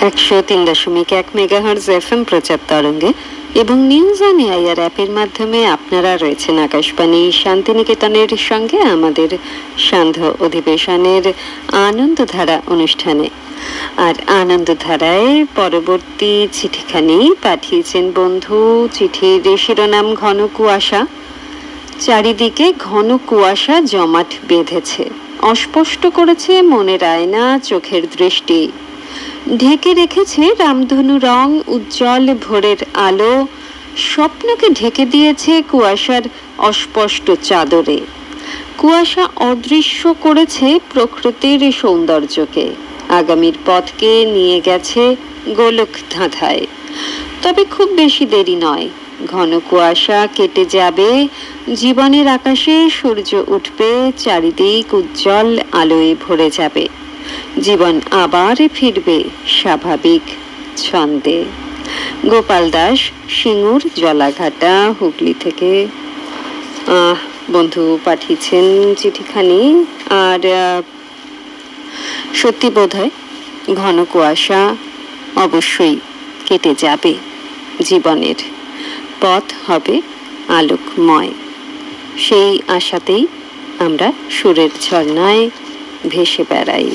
একশো তিন দশমিক এক মেগাহার্জ এফ এম প্রচার তরঙ্গে এবং নিউজ অন এআইআর অ্যাপের মাধ্যমে আপনারা রয়েছেন আকাশবাণী শান্তিনিকেতনের সঙ্গে আমাদের সান্ধ্য অধিবেশনের আনন্দধারা অনুষ্ঠানে। আর আনন্দধারায় পরবর্তী চিঠিখানি পাঠিয়েছেন বন্ধু, চিঠির শিরোনাম ঘন কুয়াশা। চারিদিকে ঘন কুয়াশা জমাট বেঁধেছে। অস্পষ্ট করেছে মনের আয়না, চোখের দৃষ্টি। ঢেকে রেখেছে রামধনু রং উজ্জ্বল ভোরের আলো। স্বপ্নকে ঢেকে দিয়েছে কুয়াশার অস্পষ্ট চাদরে। কুয়াশা অদৃশ্য করেছে প্রকৃতির সৌন্দর্যকে। আগামীর পথকে নিয়ে গেছে গোলক ধাঁধায়। তবে খুব বেশি দেরি নয়। ঘন কুয়াশা কেটে যাবে, জীবনের আকাশে সূর্য উঠবে, চারিদিক উজ্জ্বল আলোয় ভরে যাবে। জীবন আবার ফিরবে স্বাভাবিক ছন্দে। গোপাল দাস, সিঙ্গুর জলাঘাটা, হুগলি থেকে। বন্ধু পাঠিয়েছেন চিঠিখানি আর সত্যি বোধ হয় ঘন কুয়াশা অবশ্যই কেটে যাবে। জীবনের পথ হবে আলোকময়। সেই আশাতেই আমরা সুরের ঝর্ণায় ভেসে বেড়াই।